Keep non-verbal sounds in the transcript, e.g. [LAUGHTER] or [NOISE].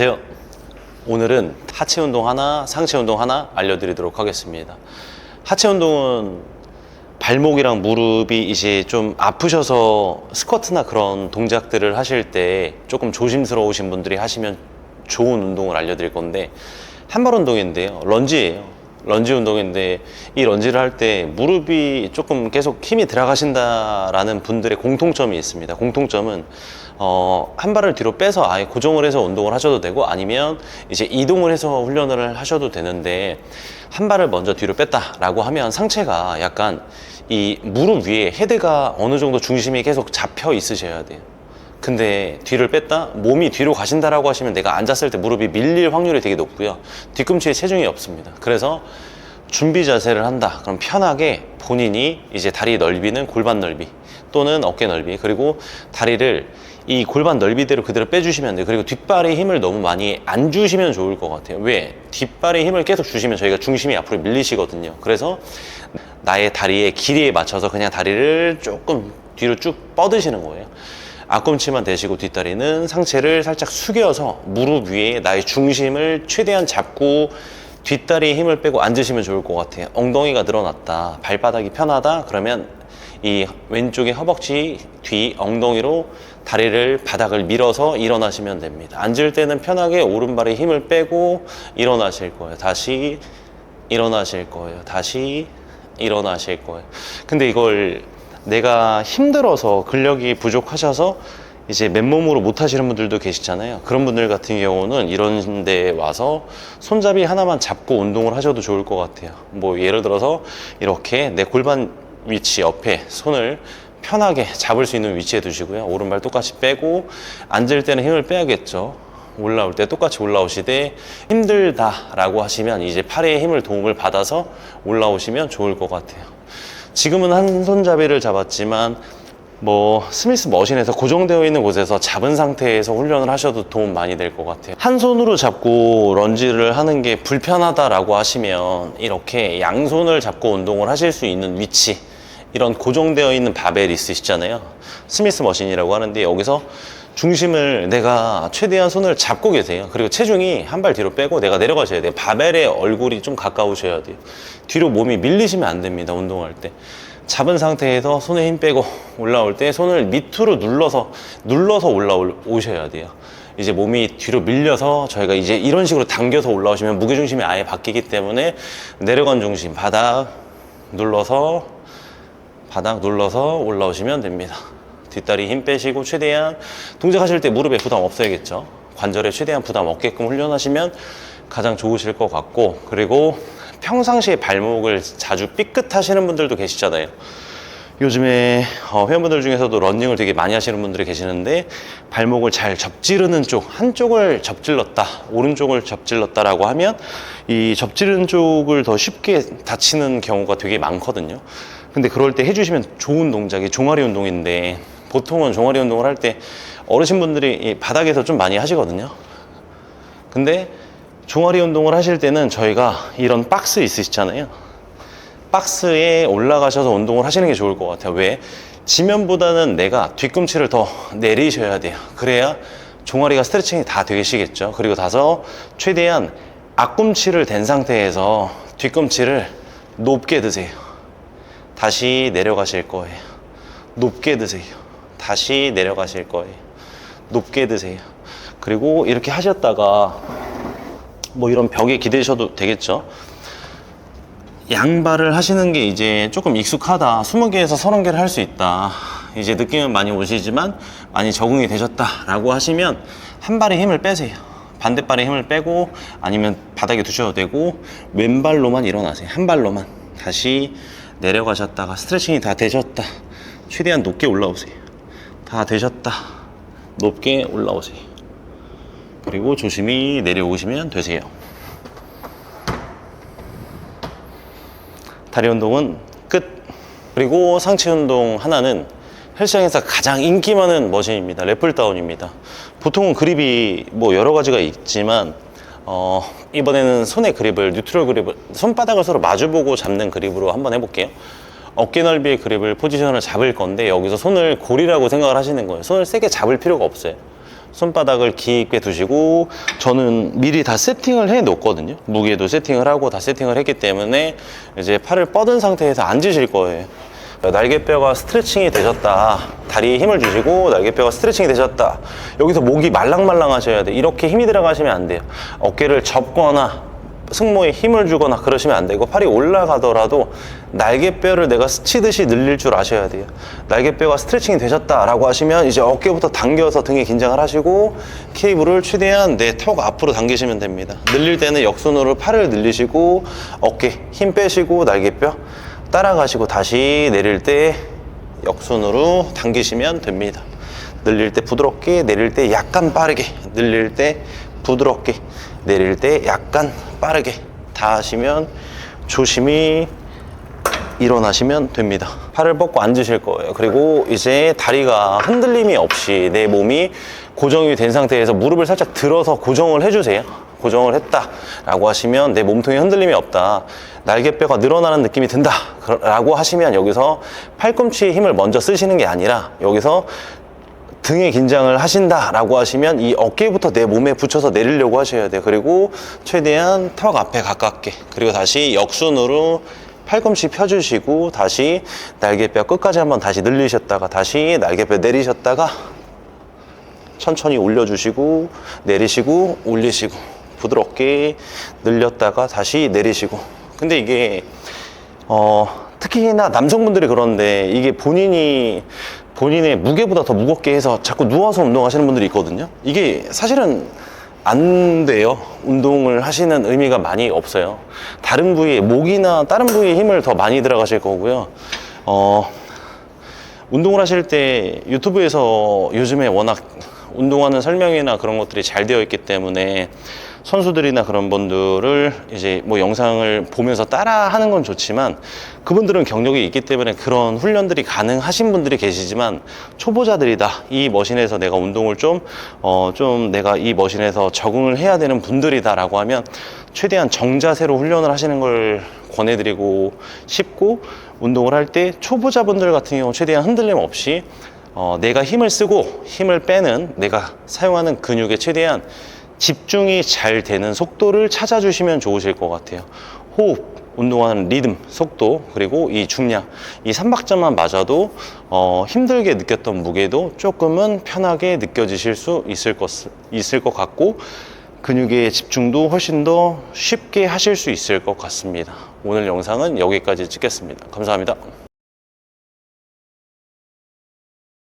안녕하세요. 오늘은 하체 운동 하나, 상체 운동 하나 알려드리도록 하겠습니다. 하체 운동은 발목이랑 무릎이 이제 좀 아프셔서 스쿼트나 그런 동작들을 하실 때 조금 조심스러우신 분들이 하시면 좋은 운동을 알려드릴 건데 한발 운동인데요. 런지예요. 런지 운동인데 이 런지를 할 때 무릎이 조금 계속 힘이 들어가신다라는 분들의 공통점이 있습니다. 공통점은 어, 한 발을 뒤로 빼서 아예 고정을 해서 운동을 하셔도 되고 아니면 이제 이동을 해서 훈련을 하셔도 되는데 한 발을 먼저 뒤로 뺐다라고 하면 상체가 약간 이 무릎 위에 헤드가 어느 정도 중심이 계속 잡혀 있으셔야 돼요. 근데 뒤를 뺐다? 몸이 뒤로 가신다라고 하시면 내가 앉았을 때 무릎이 밀릴 확률이 되게 높고요. 뒤꿈치에 체중이 없습니다. 그래서 준비 자세를 한다. 그럼 편하게 본인이 이제 다리 넓이는 골반 넓이 또는 어깨 넓이 그리고 다리를 이 골반 넓이대로 그대로 빼주시면 돼요. 그리고 뒷발에 힘을 너무 많이 안 주시면 좋을 것 같아요. 왜? 뒷발에 힘을 계속 주시면 저희가 중심이 앞으로 밀리시거든요. 그래서 나의 다리의 길이에 맞춰서 그냥 다리를 조금 뒤로 쭉 뻗으시는 거예요. 앞꿈치만 대시고 뒷다리는 상체를 살짝 숙여서 무릎 위에 나의 중심을 최대한 잡고 뒷다리에 힘을 빼고 앉으시면 좋을 것 같아요. 엉덩이가 늘어났다, 발바닥이 편하다, 그러면 이 왼쪽의 허벅지 뒤 엉덩이로 다리를 바닥을 밀어서 일어나시면 됩니다. 앉을 때는 편하게 오른발에 힘을 빼고 일어나실 거예요. 다시 일어나실 거예요. 다시 일어나실 거예요. 근데 이걸 내가 힘들어서 근력이 부족하셔서 이제 맨몸으로 못 하시는 분들도 계시잖아요. 그런 분들 같은 경우는 이런 데 와서 손잡이 하나만 잡고 운동을 하셔도 좋을 것 같아요. 뭐 예를 들어서 이렇게 내 골반 위치 옆에 손을 편하게 잡을 수 있는 위치에 두시고요. 오른발 똑같이 빼고 앉을 때는 힘을 빼야겠죠. 올라올 때 똑같이 올라오시되 힘들다라고 하시면 이제 팔에 힘을 도움을 받아서 올라오시면 좋을 것 같아요. 지금은 한 손잡이를 잡았지만 뭐 스미스 머신에서 고정되어 있는 곳에서 잡은 상태에서 훈련을 하셔도 도움 많이 될 것 같아요. 한 손으로 잡고 런지를 하는 게 불편하다라고 하시면 이렇게 양손을 잡고 운동을 하실 수 있는 위치 이런 고정되어 있는 바벨 있으시잖아요. 스미스 머신이라고 하는데 여기서 중심을 내가 최대한 손을 잡고 계세요. 그리고 체중이 한 발 뒤로 빼고 내가 내려가셔야 돼요. 바벨의 얼굴이 좀 가까우셔야 돼요. 뒤로 몸이 밀리시면 안 됩니다. 운동할 때. 잡은 상태에서 손에 힘 빼고 [LAUGHS] 올라올 때 손을 밑으로 눌러서 눌러서 올라오셔야 돼요. 이제 몸이 뒤로 밀려서 저희가 이제 이런 식으로 당겨서 올라오시면 무게 중심이 아예 바뀌기 때문에 내려간 중심 바닥 눌러서 바닥 눌러서 올라오시면 됩니다. 뒷다리 힘 빼시고 최대한 동작하실 때 무릎에 부담 없어야겠죠. 관절에 최대한 부담 없게끔 훈련하시면 가장 좋으실 것 같고 그리고 평상시에 발목을 자주 삐끗하시는 분들도 계시잖아요. 요즘에 어, 회원분들 중에서도 런닝을 되게 많이 하시는 분들이 계시는데 발목을 잘 접지르는 쪽 한쪽을 접질렀다 오른쪽을 접질렀다라고 하면 이 접지르는 쪽을 더 쉽게 다치는 경우가 되게 많거든요 근데 그럴 때 해주시면 좋은 동작이 종아리 운동인데 보통은 종아리 운동을 할 때 어르신분들이 이 바닥에서 좀 많이 하시거든요 근데 종아리 운동을 하실 때는 저희가 이런 박스 있으시잖아요 박스에 올라가셔서 운동을 하시는 게 좋을 것 같아요. 왜? 지면보다는 내가 뒤꿈치를 더 내리셔야 돼요. 그래야 종아리가 스트레칭이 다 되시겠죠. 그리고 다서 최대한 앞꿈치를 댄 상태에서 뒤꿈치를 높게 드세요. 다시 내려가실 거예요. 높게 드세요. 다시 내려가실 거예요. 높게 드세요. 그리고 이렇게 하셨다가 뭐 이런 벽에 기대셔도 되겠죠. 양발을 하시는 게 이제 조금 익숙하다. 20개에서 30개를 할 수 있다. 이제 느낌은 많이 오시지만 많이 적응이 되셨다라고 하시면 한 발에 힘을 빼세요. 반대발에 힘을 빼고 아니면 바닥에 두셔도 되고 왼발로만 일어나세요. 한 발로만. 다시 내려가셨다가 스트레칭이 다 되셨다. 최대한 높게 올라오세요. 다 되셨다. 높게 올라오세요. 그리고 조심히 내려오시면 되세요. 다리 운동은 끝. 그리고 상체 운동 하나는 헬스장에서 가장 인기 많은 머신입니다. 래플다운입니다. 보통은 그립이 뭐 여러 가지가 있지만 어, 이번에는 손의 그립을 뉴트럴 그립을 손바닥을 서로 마주보고 잡는 그립으로 한번 해볼게요. 어깨 넓이의 그립을 포지션을 잡을 건데 여기서 손을 고리라고 생각을 하시는 거예요. 손을 세게 잡을 필요가 없어요. 손바닥을 깊게 두시고 저는 미리 다 세팅을 해 놓거든요. 무게도 세팅을 하고 다 세팅을 했기 때문에 이제 팔을 뻗은 상태에서 앉으실 거예요. 날개뼈가 스트레칭이 되셨다. 다리에 힘을 주시고 날개뼈가 스트레칭이 되셨다. 여기서 목이 말랑말랑 하셔야 돼. 이렇게 힘이 들어가시면 안 돼요. 어깨를 접거나 승모에 힘을 주거나 그러시면 안 되고 팔이 올라가더라도 날개뼈를 내가 스치듯이 늘릴 줄 아셔야 돼요. 날개뼈가 스트레칭이 되셨다라고 하시면 이제 어깨부터 당겨서 등에 긴장을 하시고 케이블을 최대한 내 턱 앞으로 당기시면 됩니다. 늘릴 때는 역순으로 팔을 늘리시고 어깨 힘 빼시고 날개뼈 따라가시고 다시 내릴 때 역순으로 당기시면 됩니다. 늘릴 때 부드럽게, 내릴 때 약간 빠르게, 늘릴 때 부드럽게, 내릴 때 약간 빠르게 다 하시면 조심히 일어나시면 됩니다. 팔을 뻗고 앉으실 거예요. 그리고 이제 다리가 흔들림이 없이 내 몸이 고정이 된 상태에서 무릎을 살짝 들어서 고정을 해주세요. 고정을 했다라고 하시면 내 몸통에 흔들림이 없다. 날개뼈가 늘어나는 느낌이 든다. 라고 하시면 여기서 팔꿈치에 힘을 먼저 쓰시는 게 아니라 여기서 등에 긴장을 하신다라고 하시면 이 어깨부터 내 몸에 붙여서 내리려고 하셔야 돼요. 그리고 최대한 턱 앞에 가깝게 그리고 다시 역순으로 팔꿈치 펴주시고 다시 날개뼈 끝까지 한번 다시 늘리셨다가 다시 날개뼈 내리셨다가 천천히 올려주시고 내리시고 올리시고 부드럽게 늘렸다가 다시 내리시고. 근데 이게 어 특히나 남성분들이 그런데 이게 본인이 본인의 무게보다 더 무겁게 해서 자꾸 누워서 운동하시는 분들이 있거든요. 이게 사실은 안 돼요. 운동을 하시는 의미가 많이 없어요. 다른 부위에 목이나 다른 부위에 힘을 더 많이 들어가실 거고요. 어 운동을 하실 때 유튜브에서 요즘에 워낙 운동하는 설명이나 그런 것들이 잘 되어 있기 때문에 선수들이나 그런 분들을 이제 뭐 영상을 보면서 따라 하는 건 좋지만 그분들은 경력이 있기 때문에 그런 훈련들이 가능하신 분들이 계시지만 초보자들이다. 이 머신에서 내가 운동을 좀, 어, 좀 내가 이 머신에서 적응을 해야 되는 분들이다라고 하면 최대한 정자세로 훈련을 하시는 걸 권해드리고 싶고 운동을 할 때 초보자분들 같은 경우 최대한 흔들림 없이 어, 내가 힘을 쓰고 힘을 빼는 내가 사용하는 근육에 최대한 집중이 잘 되는 속도를 찾아주시면 좋으실 것 같아요. 호흡, 운동하는 리듬, 속도, 그리고 이 중량. 이 3박자만 맞아도 어, 힘들게 느꼈던 무게도 조금은 편하게 느껴지실 수 있을 것, 있을 것 같고 근육의 집중도 훨씬 더 쉽게 하실 수 있을 것 같습니다. 오늘 영상은 여기까지 찍겠습니다. 감사합니다.